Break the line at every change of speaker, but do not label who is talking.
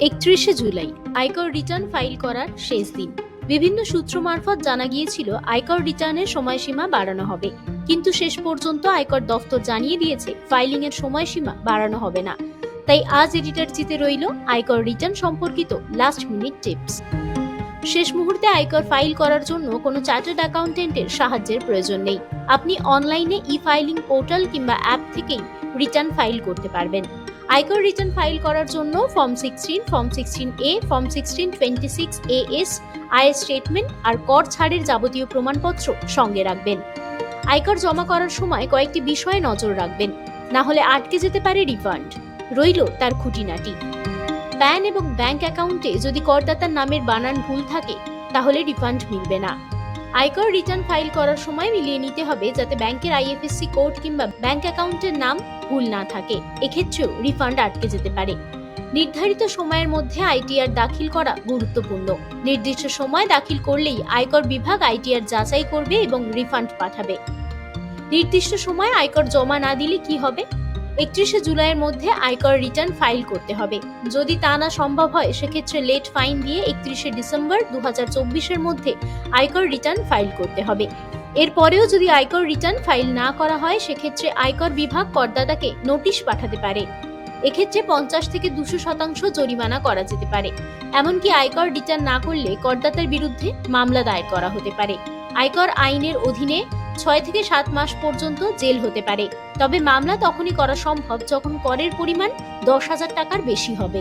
একত্রিশে জুলাই, আয়কর return file করার শেষ দিন। বিভিন্ন সূত্র মারফত জানা গিয়েছিল, আয়কর রিটার্নের সময়সীমা বাড়ানো হবে। কিন্তু শেষ পর্যন্ত আয়কর দফতর জানিয়ে দিয়েছে ফাইলিং এর সময়সীমা বাড়ানো হবে না। তাই আজ এডিটর জিতে রইল আয়কর রিটার্ন সম্পর্কিত লাস্ট মিনিট টিপস শেষ মুহূর্তে আয়কর ফাইল করার জন্য কোনো চার্টার্ড অ্যাকাউন্টেন্টের সাহায্যের প্রয়োজন নেই। আপনি অনলাইনে ই ফাইলিং পোর্টাল কিংবা অ্যাপ থেকেই রিটার্ন ফাইল করতে পারবেন। আয়কর রিটার্ন ফাইল করার জন্য form sixteen form sixteen A, form sixteen twenty six A S আয় স্টেটমেন্ট আর কর ছাড়ের যাবতীয় প্রমাণপত্র সঙ্গে রাখবেন। আয়কর জমা করার সময় কয়েকটি বিষয়ে নজর রাখবেন, না হলে আটকে যেতে পারে রিফান্ড। রইল তার খুঁটিনাটি। প্যান এবং ব্যাংক অ্যাকাউন্টে যদি করদাতার নামের বানান ভুল থাকে, তাহলে রিফান্ড মিলবে না। আয়কর রিটার্ন ফাইল করার সময় মিলিয়ে নিতে হবে যাতে ব্যাংকের আইএফএসসি কোড কিংবা ব্যাংক অ্যাকাউন্টের নাম ভুল না থাকে, এক্ষেত্রেও রিফান্ড আটকে যেতে পারে। নির্ধারিত সময়ের মধ্যে আইটিআর দাখিল করা গুরুত্বপূর্ণ। নির্দিষ্ট সময় দাখিল করলেই আয়কর বিভাগ আইটিআর যাচাই করবে এবং রিফান্ড পাঠাবে। নির্দিষ্ট সময় আয়কর জমা না দিলে কি হবে? একত্রিশে জুলাইয়ের মধ্যে আয়কর রিটার্ন ফাইল করতে হবে। যদি তা না সম্ভব হয়, সেক্ষেত্রে লেট ফাইন দিয়ে একত্রিশে ডিসেম্বর দু এর মধ্যে আয়কর রিটার্ন ফাইল করতে হবে। এরপরেও যদি আয়কর রিটার্ন ফাইল না করা হয়, সেক্ষেত্রে আয়কর বিভাগ করদাতাকে নোটিশ পাঠাতে পারে। এক্ষেত্রে পঞ্চাশ থেকে দুশো শতাংশ জরিমানা করা যেতে পারে। এমনকি আয়কর রিটার্ন না করলে করদাতার বিরুদ্ধে মামলা দায়ের করা হতে পারে। আয়কর আইনের অধীনে ছয় থেকে সাত মাস পর্যন্ত জেল হতে পারে। তবে মামলা তখনই করা সম্ভব যখন করের পরিমাণ দশ হাজার টাকার বেশি হবে।